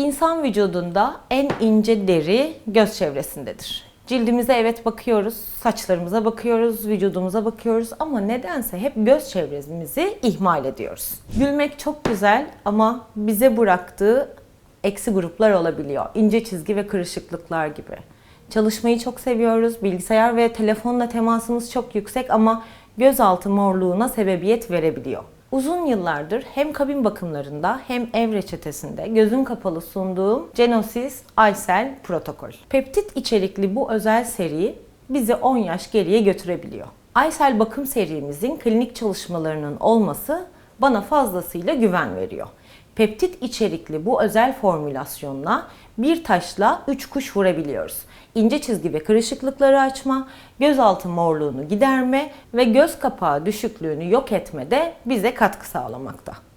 İnsan vücudunda en ince deri göz çevresindedir. Cildimize evet bakıyoruz, saçlarımıza bakıyoruz, vücudumuza bakıyoruz ama nedense hep göz çevremizi ihmal ediyoruz. Gülmek çok güzel ama bize bıraktığı eksi gruplar olabiliyor. İnce çizgi ve kırışıklıklar gibi. Çalışmayı çok seviyoruz. Bilgisayar ve telefonla temasımız çok yüksek ama gözaltı morluğuna sebebiyet verebiliyor. Uzun yıllardır hem kabin bakımlarında hem ev reçetesinde gözün kapalı sunduğum Genesis Aysel protokol. Peptit içerikli bu özel seri bizi 10 yaş geriye götürebiliyor. Aysel bakım serimizin klinik çalışmalarının olması bana fazlasıyla güven veriyor. Peptit içerikli bu özel formülasyonla bir taşla 3 kuş vurabiliyoruz. İnce çizgi ve kırışıklıkları açma, gözaltı morluğunu giderme ve göz kapağı düşüklüğünü yok etmede bize katkı sağlamakta.